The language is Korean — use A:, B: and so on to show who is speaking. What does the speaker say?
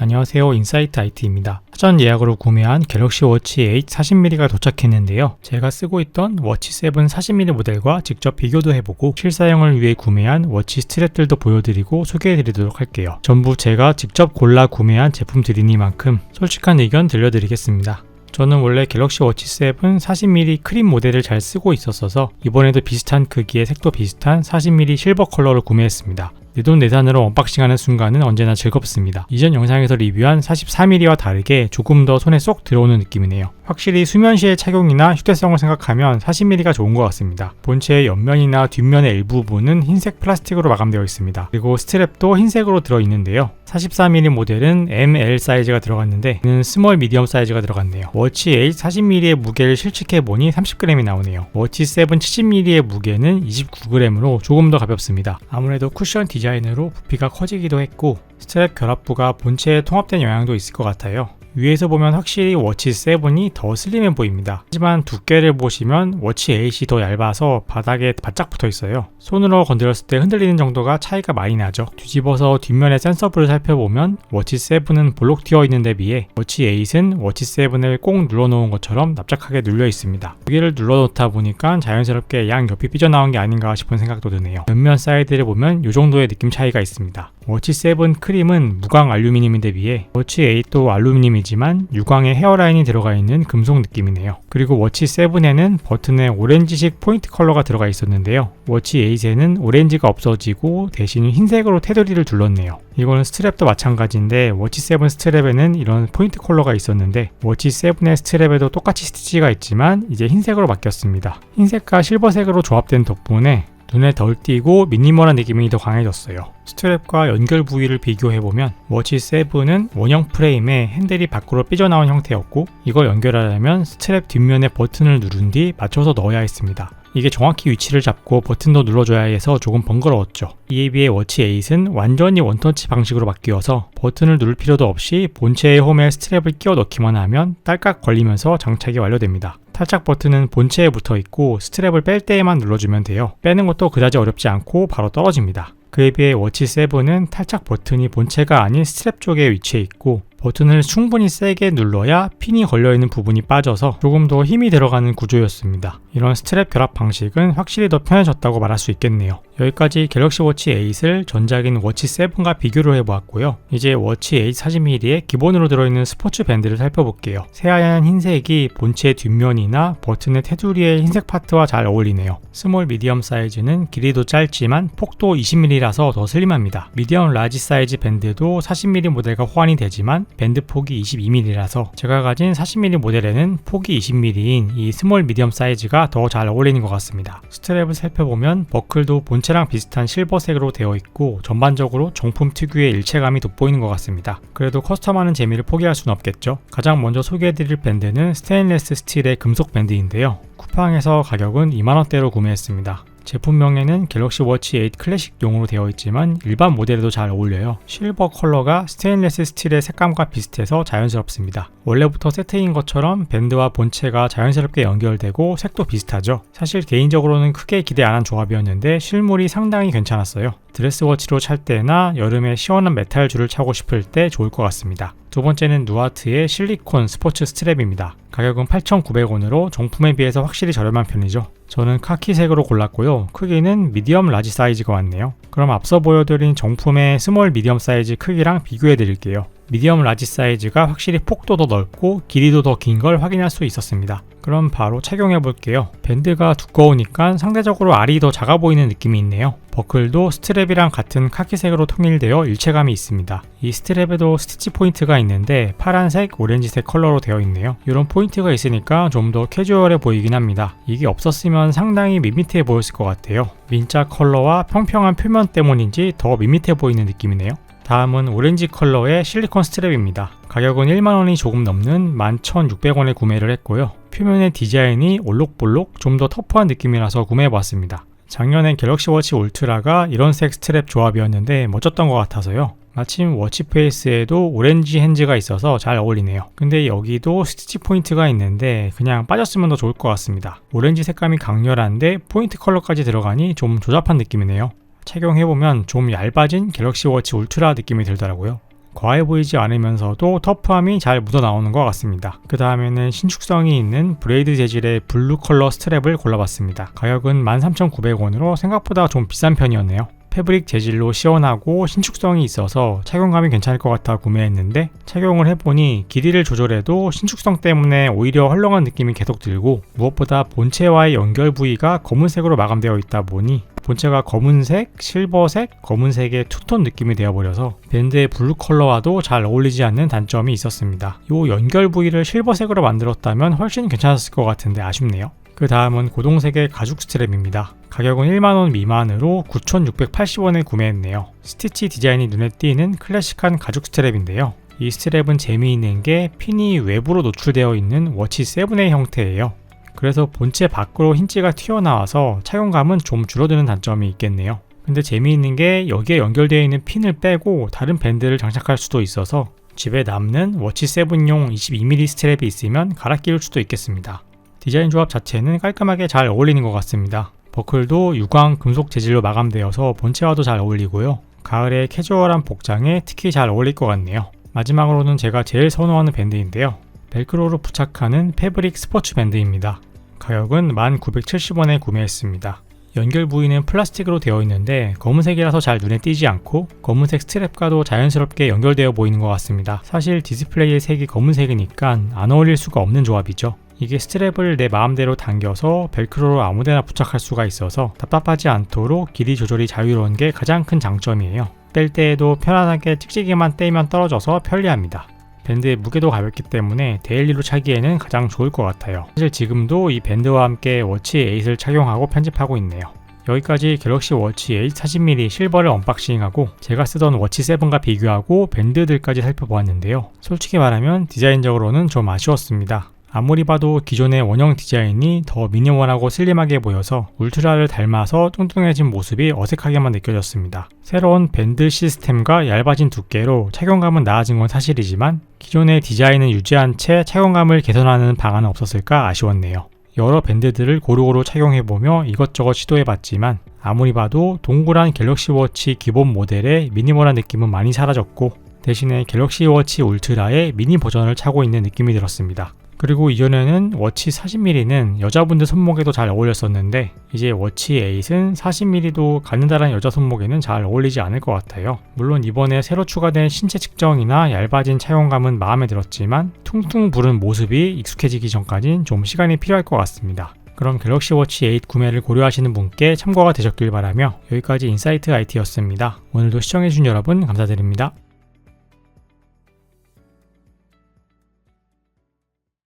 A: 안녕하세요 인사이트 IT입니다. 사전 예약으로 구매한 갤럭시 워치 8 40mm가 도착했는데요. 제가 쓰고 있던 워치 7 40mm 모델과 직접 비교도 해보고 실사용을 위해 구매한 워치 스트랩들도 보여드리고 소개해드리도록 할게요. 전부 제가 직접 골라 구매한 제품들이니만큼 솔직한 의견 들려드리겠습니다. 저는 원래 갤럭시 워치 7 40mm 크림 모델을 잘 쓰고 있었어서 이번에도 비슷한 크기의 색도 비슷한 40mm 실버 컬러를 구매했습니다. 내돈 내산으로 언박싱하는 순간은 언제나 즐겁습니다. 이전 영상에서 리뷰한 44mm와 다르게 조금 더 손에 쏙 들어오는 느낌이네요. 확실히 수면 시의 착용이나 휴대성을 생각하면 40mm가 좋은 것 같습니다. 본체의 옆면이나 뒷면의 일부분은 흰색 플라스틱으로 마감되어 있습니다. 그리고 스트랩도 흰색으로 들어있는데요. 44mm 모델은 ML 사이즈가 들어갔는데 는 스몰 미디엄 사이즈가 들어갔네요. 워치 8 40mm의 무게를 실측해보니 30g이 나오네요. 워치 7 70mm의 무게는 29g으로 조금 더 가볍습니다. 아무래도 쿠션 디자인으로 부피가 커지기도 했고 스트랩 결합부가 본체에 통합된 영향도 있을 것 같아요. 위에서 보면 확실히 워치 7이 더 슬림해 보입니다. 하지만 두께를 보시면 워치 8이 더 얇아서 바닥에 바짝 붙어 있어요. 손으로 건드렸을 때 흔들리는 정도가 차이가 많이 나죠. 뒤집어서 뒷면의 센서부를 살펴보면 워치 7은 볼록 튀어 있는 데 비해 워치 8은 워치 7을 꼭 눌러놓은 것처럼 납작하게 눌려 있습니다. 여기를 눌러놓다 보니까 자연스럽게 양 옆이 삐져나온 게 아닌가 싶은 생각도 드네요. 옆면 사이드를 보면 이 정도의 느낌 차이가 있습니다. 워치 7 크림은 무광 알루미늄인데 비해 워치 8도 알루미늄이지만 유광의 헤어라인이 들어가 있는 금속 느낌이네요. 그리고 워치 7에는 버튼에 오렌지식 포인트 컬러가 들어가 있었는데요. 워치 8에는 오렌지가 없어지고 대신 흰색으로 테두리를 둘렀네요. 이거는 스트랩도 마찬가지인데 워치 7 스트랩에는 이런 포인트 컬러가 있었는데 워치 7의 스트랩에도 똑같이 스티치가 있지만 이제 흰색으로 바뀌었습니다. 흰색과 실버색으로 조합된 덕분에 눈에 덜 띄고 미니멀한 느낌이 더 강해졌어요. 스트랩과 연결 부위를 비교해보면 워치 7은 원형 프레임에 핸들이 밖으로 삐져나온 형태였고 이걸 연결하려면 스트랩 뒷면에 버튼을 누른 뒤 맞춰서 넣어야 했습니다. 이게 정확히 위치를 잡고 버튼도 눌러줘야 해서 조금 번거로웠죠. 이에 비해 워치 8은 완전히 원터치 방식으로 바뀌어서 버튼을 누를 필요도 없이 본체의 홈에 스트랩을 끼워 넣기만 하면 딸깍 걸리면서 장착이 완료됩니다. 탈착 버튼은 본체에 붙어 있고 스트랩을 뺄 때에만 눌러주면 돼요. 빼는 것도 그다지 어렵지 않고 바로 떨어집니다. 그에 비해 워치 7은 탈착 버튼이 본체가 아닌 스트랩 쪽에 위치해 있고 버튼을 충분히 세게 눌러야 핀이 걸려있는 부분이 빠져서 조금 더 힘이 들어가는 구조였습니다. 이런 스트랩 결합 방식은 확실히 더 편해졌다고 말할 수 있겠네요. 여기까지 갤럭시 워치 8을 전작인 워치 7과 비교를 해보았고요. 이제 워치 8 40mm에 기본으로 들어있는 스포츠 밴드를 살펴볼게요. 새하얀 흰색이 본체 뒷면이나 버튼의 테두리의 흰색 파트와 잘 어울리네요. 스몰 미디엄 사이즈는 길이도 짧지만 폭도 20mm라서 더 슬림합니다. 미디엄 라지 사이즈 밴드도 40mm 모델과 호환이 되지만 밴드 폭이 22mm라서 제가 가진 40mm 모델에는 폭이 20mm인 이 스몰 미디엄 사이즈가 더 잘 어울리는 것 같습니다. 스트랩을 살펴보면 버클도 본체랑 비슷한 실버색으로 되어 있고 전반적으로 정품 특유의 일체감이 돋보이는 것 같습니다. 그래도 커스텀하는 재미를 포기할 수는 없겠죠. 가장 먼저 소개해드릴 밴드는 스테인레스 스틸의 금속 밴드인데요. 쿠팡에서 가격은 2만원대로 구매했습니다. 제품명에는 갤럭시 워치 8 클래식용으로 되어 있지만 일반 모델에도 잘 어울려요. 실버 컬러가 스테인레스 스틸의 색감과 비슷해서 자연스럽습니다. 원래부터 세트인 것처럼 밴드와 본체가 자연스럽게 연결되고 색도 비슷하죠. 사실 개인적으로는 크게 기대 안 한 조합이었는데 실물이 상당히 괜찮았어요. 드레스워치로 찰 때나 여름에 시원한 메탈 줄을 차고 싶을 때 좋을 것 같습니다. 두 번째는 누아트의 실리콘 스포츠 스트랩입니다. 가격은 8,900원으로 정품에 비해서 확실히 저렴한 편이죠. 저는 카키색으로 골랐고요. 크기는 미디엄 라지 사이즈가 왔네요. 그럼 앞서 보여드린 정품의 스몰 미디엄 사이즈 크기랑 비교해 드릴게요. 미디엄 라지 사이즈가 확실히 폭도 더 넓고 길이도 더 긴 걸 확인할 수 있었습니다. 그럼 바로 착용해 볼게요. 밴드가 두꺼우니까 상대적으로 알이 더 작아 보이는 느낌이 있네요. 버클도 스트랩이랑 같은 카키색으로 통일되어 일체감이 있습니다. 이 스트랩에도 스티치 포인트가 있는데 파란색, 오렌지색 컬러로 되어 있네요. 이런 포인트가 있으니까 좀 더 캐주얼해 보이긴 합니다. 이게 없었으면 상당히 밋밋해 보였을 것 같아요. 민자 컬러와 평평한 표면 때문인지 더 밋밋해 보이는 느낌이네요. 다음은 오렌지 컬러의 실리콘 스트랩입니다. 가격은 1만원이 조금 넘는 11,600원에 구매를 했고요. 표면의 디자인이 올록볼록 좀 더 터프한 느낌이라서 구매해봤습니다. 작년엔 갤럭시 워치 울트라가 이런 색 스트랩 조합이었는데 멋졌던 것 같아서요. 마침 워치 페이스에도 오렌지 핸즈가 있어서 잘 어울리네요. 근데 여기도 스티치 포인트가 있는데 그냥 빠졌으면 더 좋을 것 같습니다. 오렌지 색감이 강렬한데 포인트 컬러까지 들어가니 좀 조잡한 느낌이네요. 착용해보면 좀 얇아진 갤럭시 워치 울트라 느낌이 들더라고요. 과해 보이지 않으면서도 터프함이 잘 묻어나오는 것 같습니다. 그 다음에는 신축성이 있는 브레이드 재질의 블루 컬러 스트랩을 골라봤습니다. 가격은 13,900원으로 생각보다 좀 비싼 편이었네요. 패브릭 재질로 시원하고 신축성이 있어서 착용감이 괜찮을 것 같아 구매했는데 착용을 해보니 길이를 조절해도 신축성 때문에 오히려 헐렁한 느낌이 계속 들고 무엇보다 본체와의 연결 부위가 검은색으로 마감되어 있다 보니 본체가 검은색, 실버색, 검은색의 투톤 느낌이 되어버려서 밴드의 블루 컬러와도 잘 어울리지 않는 단점이 있었습니다. 이 연결 부위를 실버색으로 만들었다면 훨씬 괜찮았을 것 같은데 아쉽네요. 그 다음은 고동색의 가죽 스트랩입니다. 가격은 1만원 미만으로 9,680원에 구매했네요. 스티치 디자인이 눈에 띄는 클래식한 가죽 스트랩인데요. 이 스트랩은 재미있는 게 핀이 외부로 노출되어 있는 워치 7의 형태예요. 그래서 본체 밖으로 힌지가 튀어나와서 착용감은 좀 줄어드는 단점이 있겠네요. 근데 재미있는 게 여기에 연결되어 있는 핀을 빼고 다른 밴드를 장착할 수도 있어서 집에 남는 워치 7용 22mm 스트랩이 있으면 갈아 끼울 수도 있겠습니다. 디자인 조합 자체는 깔끔하게 잘 어울리는 것 같습니다. 버클도 유광 금속 재질로 마감되어서 본체와도 잘 어울리고요. 가을에 캐주얼한 복장에 특히 잘 어울릴 것 같네요. 마지막으로는 제가 제일 선호하는 밴드인데요. 벨크로로 부착하는 패브릭 스포츠 밴드입니다. 가격은 1970원에 구매했습니다. 연결 부위는 플라스틱으로 되어 있는데 검은색이라서 잘 눈에 띄지 않고 검은색 스트랩과도 자연스럽게 연결되어 보이는 것 같습니다. 사실 디스플레이의 색이 검은색이니까 안 어울릴 수가 없는 조합이죠. 이게 스트랩을 내 마음대로 당겨서 벨크로로 아무데나 부착할 수가 있어서 답답하지 않도록 길이 조절이 자유로운 게 가장 큰 장점이에요. 뗄 때에도 편안하게 찍찍이만 떼면 떨어져서 편리합니다. 밴드의 무게도 가볍기 때문에 데일리로 차기에는 가장 좋을 것 같아요. 사실 지금도 이 밴드와 함께 워치 8을 착용하고 편집하고 있네요. 여기까지 갤럭시 워치 8 40mm 실버를 언박싱하고 제가 쓰던 워치 7과 비교하고 밴드들까지 살펴보았는데요. 솔직히 말하면 디자인적으로는 좀 아쉬웠습니다. 아무리 봐도 기존의 원형 디자인이 더 미니멀하고 슬림하게 보여서 울트라를 닮아서 뚱뚱해진 모습이 어색하게만 느껴졌습니다. 새로운 밴드 시스템과 얇아진 두께로 착용감은 나아진 건 사실이지만 기존의 디자인을 유지한 채 착용감을 개선하는 방안은 없었을까 아쉬웠네요. 여러 밴드들을 고루고루 착용해보며 이것저것 시도해봤지만 아무리 봐도 동그란 갤럭시 워치 기본 모델의 미니멀한 느낌은 많이 사라졌고 대신에 갤럭시 워치 울트라의 미니 버전을 차고 있는 느낌이 들었습니다. 그리고 이전에는 워치 40mm는 여자분들 손목에도 잘 어울렸었는데 이제 워치 8은 40mm도 가느다란 여자 손목에는 잘 어울리지 않을 것 같아요. 물론 이번에 새로 추가된 신체 측정이나 얇아진 착용감은 마음에 들었지만 퉁퉁 부른 모습이 익숙해지기 전까진 좀 시간이 필요할 것 같습니다. 그럼 갤럭시 워치 8 구매를 고려하시는 분께 참고가 되셨길 바라며 여기까지 인사이트 IT였습니다. 오늘도 시청해주신 여러분 감사드립니다.